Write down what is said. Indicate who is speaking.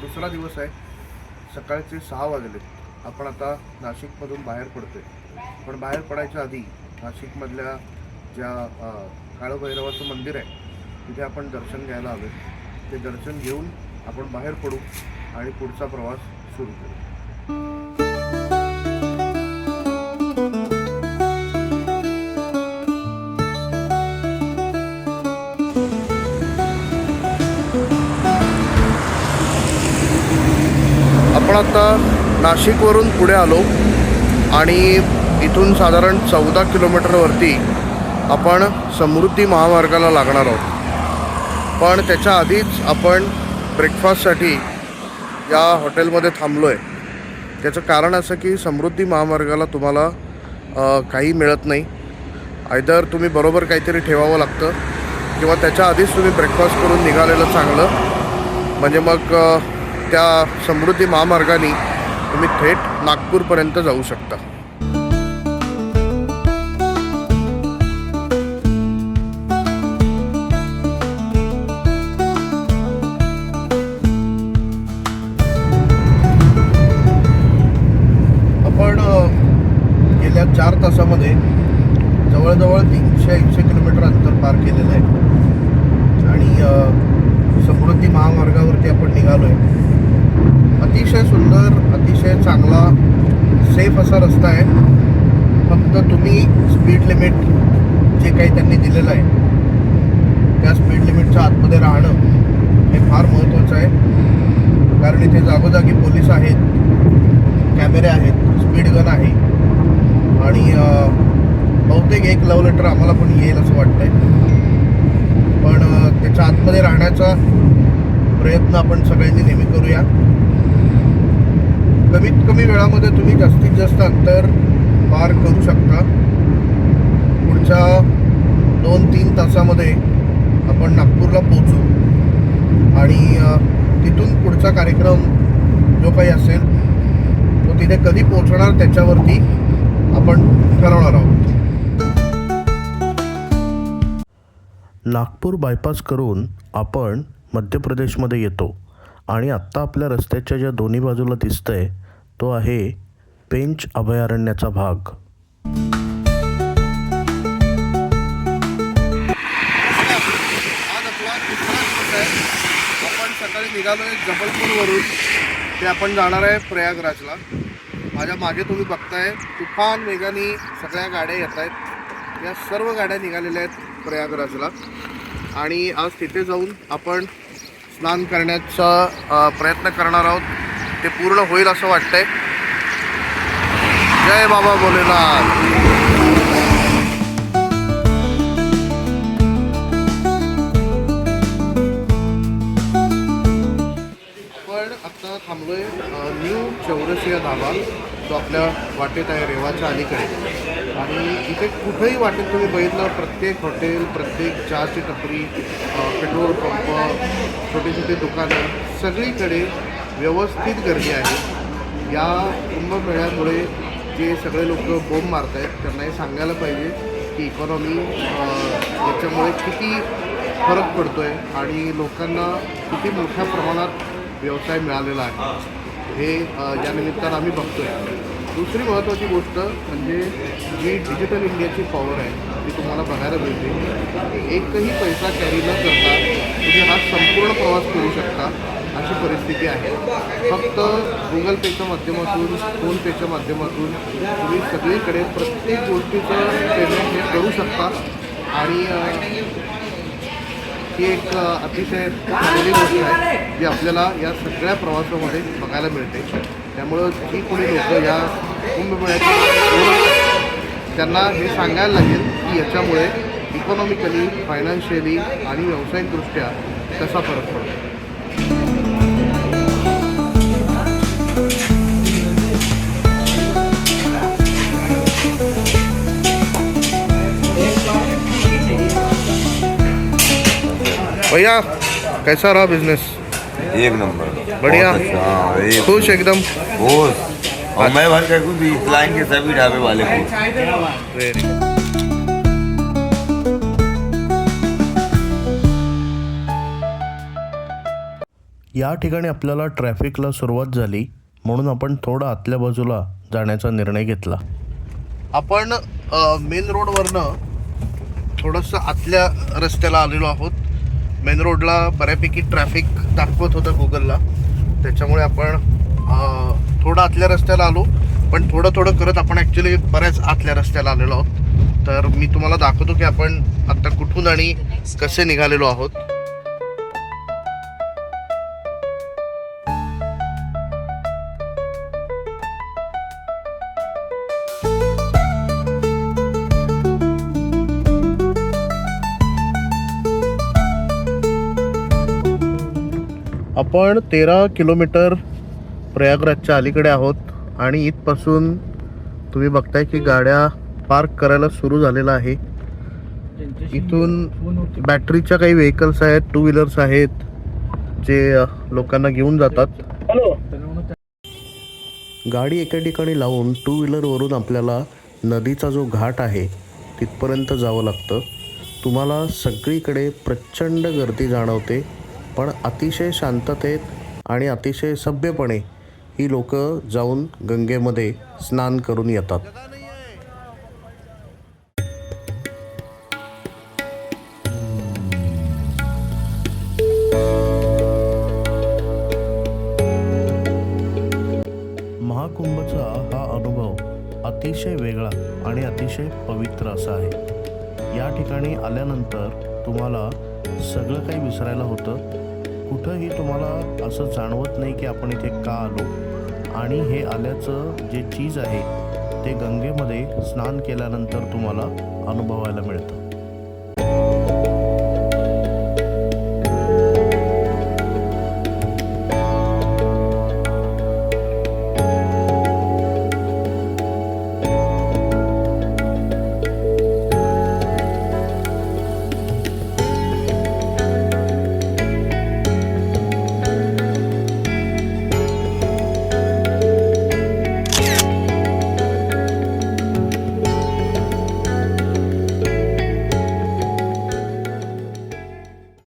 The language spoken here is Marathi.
Speaker 1: दुसरा दिवस आहे. सकाळचे सहा वाजले. आपण आता नाशिकमधून बाहेर पडतोय. पण बाहेर पडायच्या आधी नाशिकमधल्या ज्या काळभैरवाचं मंदिर आहे तिथे आपण दर्शन घ्यायला आलो ते दर्शन घेऊन आपण बाहेर पडू आणि पुढचा प्रवास सुरू करू. आपण आता नाशिकवरून पुढे आलो आणि इथून साधारण चौदा किलोमीटरवरती आपण समृद्धी महामार्गाला लागणार आहोत. पण त्याच्या आधीच आपण ब्रेकफास्टसाठी या हॉटेलमध्ये थांबलो आहे त्याचं कारण असं की समृद्धी महामार्गाला तुम्हाला काही मिळत नाही. आयदर तुम्ही बरोबर काहीतरी ठेवावं लागतं. किंवा त्याच्या आधीच तुम्ही ब्रेकफास्ट करून निघालेलं चांगलं. म्हणजे मग त्या समृद्धी महामार्गाने तुम्ही थेट नागपूरपर्यंत जाऊ शकता. आपण गेल्या चार तासामध्ये जवळजवळ तीनशे ऐंशी किलोमीटर अंतर पार केलेलं आहे. आणि समृद्धी महामार्गावरती आपण निघालो आहे अतिशय सुंदर अतिशय चांगला सेफ असा रस्ता आहे. फक्त तुम्ही स्पीड लिमिट जे काही त्यांनी दिलेलं आहे त्या स्पीड लिमिटच्या आतमध्ये राहणं हे फार महत्त्वाचं आहे. कारण इथे जागोजागी पोलीस आहेत कॅमेरे आहेत स्पीड गन आहे. आणि बहुतेक एक लव लेटर आम्हाला पण येईल असं वाटतंय. पण त्याच्या आतमध्ये राहण्याचा प्रयत्न आपण सगळ्यांनी नेहमी करूया. कमीत कमी वेळामध्ये तुम्ही जास्तीत जास्त अंतर पार करू शकता. पुढच्या दोन तीन तासामध्ये आपण नागपूरला पोहोचू. आणि तिथून पुढचा कार्यक्रम जो काही असेल तो तिथे कधी पोहोचणार त्याच्यावरती आपण ठरवणार आहोत.
Speaker 2: नागपूर बायपास करून आपण मध्य प्रदेशमध्ये येतो. आणि आत्ता आपल्या रस्त्याच्या ज्या दोन्ही बाजूला दिसतंय तो आहे पेंच अभयारण्याचा भाग.
Speaker 1: आहे. आपण सकाळी निघालो आहे जबलपूरवरून. ते आपण जाणार आहे प्रयागराजला. माझ्या मागे तुम्ही बघताय तुफान वेगाने सगळ्या गाड्या येत आहेत. या सर्व गाड्या निघालेल्या आहेत प्रयागराजला. आणि आज तिथे जाऊन आपण स्नान करण्याचा प्रयत्न करणार आहोत. ते पूर्ण होईल असं वाटतंय. जय बाबा भोलेनाथ पण आता थांबलोय न्यू चौरसिया धाबा जो आपल्या वाटेत आहे रेवाच्या अलीकडे. आणि इथे कुठेही वाटेल तुम्ही बघितलं प्रत्येक हॉटेल प्रत्येक चहाची टपरी पेट्रोल पंप छोटी छोटी दुकानं सगळीकडे व्यवस्थित गर्दी आहे. या कुंभमेळ्यामुळे जे सगळे लोक बोंब मारत आहेत त्यांना हे सांगायला पाहिजे की इकॉनॉमी याच्यामुळे किती फरक पडतो आहे आणि लोकांना किती मोठ्या प्रमाणात व्यवसाय मिळालेला आहे. हे या निमित्तानं आम्ही बघतो आहे दुसरी महत्त्वाची गोष्ट म्हणजे जी डिजिटल इंडियाची पॉवर आहे ती तुम्हाला बघायला मिळते. एकही पैसा कॅरी न करता तुम्ही हा संपूर्ण प्रवास करू शकता अशी परिस्थिती आहे. फक्त गुगल पेच्या माध्यमातून फोनपेच्या माध्यमातून तुम्ही सगळीकडे प्रत्येक गोष्टीचं पेमेंट हे करू शकता. आणि ही एक अतिशय चांगली गोष्ट आहे जी आपल्याला या सगळ्या प्रवासामध्ये बघायला मिळते. त्यामुळं जी कोणी लोक या कुंभमेळ्याच्या त्यांना हे सांगायला लागेल की याच्यामुळे इकॉनॉमिकली फायनान्शियली आणि व्यावसायिकदृष्ट्या कसा फरक पडतो. भैया कैसा रहा बिजनेस
Speaker 3: एक नंबर.
Speaker 1: बढ़िया। खुश एकदम।
Speaker 3: खुश और मैं भर के खुश इस लाइन के सभी ढाबे वाले
Speaker 1: वेरी
Speaker 2: या ठिकाणी आपल्याला ट्रॅफिकला सुरुवात झाली म्हणून आपण थोडं आतल्या बाजूला जाण्याचा निर्णय घेतला.
Speaker 1: आपण मेन रोडवरनं थोडंसं आतल्या रस्त्याला आलेलो आहोत. मेन रोडला बऱ्यापैकी ट्रॅफिक दाखवत होतं गुगलला त्याच्यामुळे आपण थोडं आतल्या रस्त्याला आलो. पण थोडं थोडं करत आपण ॲक्च्युली बऱ्याच आतल्या रस्त्याला आलेलो आहोत. तर मी तुम्हाला दाखवतो की आपण आत्ता कुठून आणि कसे निघालेलो आहोत. आपण तेरा किलोमीटर प्रयागराजच्या अलीकडे आहोत आणि इथपासून तुम्ही बघताय की गाड्या पार्क करायला सुरू झालेलं आहे. इथून बॅटरीच्या काही व्हेकल्स आहेत टू व्हीलर्स आहेत जे लोकांना घेऊन जातात.
Speaker 2: गाडी एका ठिकाणी लावून टू व्हीलरवरून आपल्याला नदीचा जो घाट आहे तिथपर्यंत जावं लागतं. तुम्हाला सगळीकडे प्रचंड गर्दी जाणवते. पण अतिशय शांततेत आणि अतिशय सभ्यपणे ही लोक जाऊन गंगेमध्ये स्नान करून येतात. महाकुंभचा हा अनुभव अतिशय वेगळा आणि अतिशय पवित्र असा आहे. या ठिकाणी आल्यानंतर तुम्हाला सगळं काही विसरायला होतं. कुठंही तुम्हाला असं जाणवत नाही की आपण इथे का आलो. आणि हे आल्याचं जे चीज आहे ते गंगेमध्ये स्नान केल्यानंतर तुम्हाला अनुभवायला मिळतं.